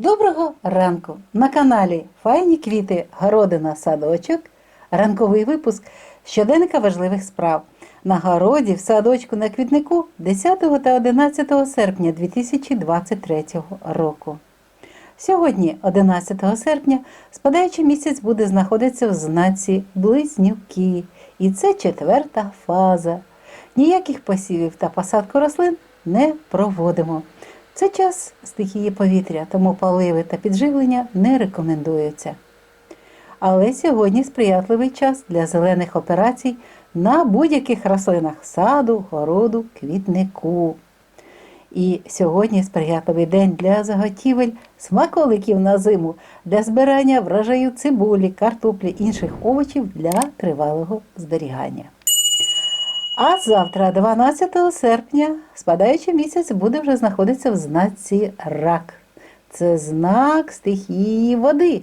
Доброго ранку! На каналі Файні квіти, городина, садочок. Ранковий випуск щоденника важливих справ. На городі, в садочку на квітнику 10 та 11 серпня 2023 року. Сьогодні, 11 серпня, спадаючий місяць буде знаходитися в знаці Близнюки. І це четверта фаза. Ніяких посівів та посадку рослин не проводимо. Це час стихії повітря, тому поливи та підживлення не рекомендуються. Але сьогодні сприятливий час для зелених операцій на будь-яких рослинах саду, городу, квітнику. І сьогодні сприятливий день для заготівель смаколиків на зиму, для збирання врожаю цибулі, картоплі, інших овочів для тривалого зберігання. А завтра, 12 серпня, спадаючий місяць буде вже знаходитися в знаці рак. Це знак стихії води.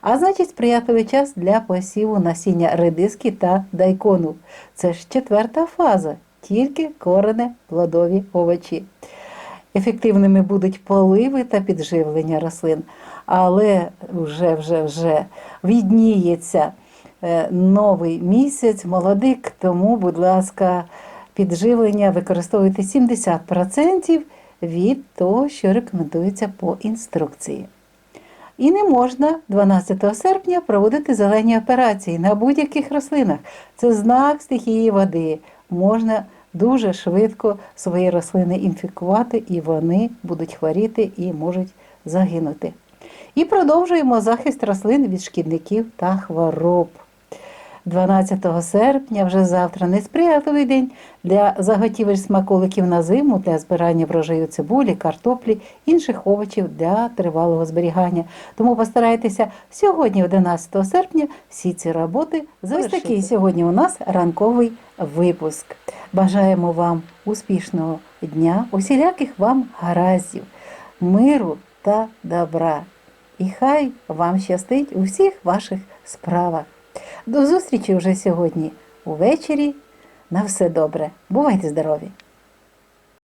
А значить, сприятливий час для посіву насіння редиски та дайкону. Це ж четверта фаза, тільки корене плодові овочі. Ефективними будуть поливи та підживлення рослин, але вже вже вже відніється новий місяць, молодик, тому, будь ласка, підживлення використовуйте 70% від того, що рекомендується по інструкції. І не можна 12 серпня проводити зелені операції на будь-яких рослинах. Це знак стихії води. Можна дуже швидко свої рослини інфікувати, і вони будуть хворіти і можуть загинути. І продовжуємо захист рослин від шкідників та хвороб. 12 серпня, вже завтра, несприятливий день для заготівель смаколиків на зиму, для збирання врожаю цибулі, картоплі, інших овочів для тривалого зберігання. Тому постарайтеся сьогодні, 11 серпня, всі ці роботи завершити. Ось такий сьогодні у нас ранковий випуск. Бажаємо вам успішного дня, усіляких вам гараздів, миру та добра. І хай вам щастить у всіх ваших справах. До зустрічі вже сьогодні увечері. На все добре. Бувайте здорові!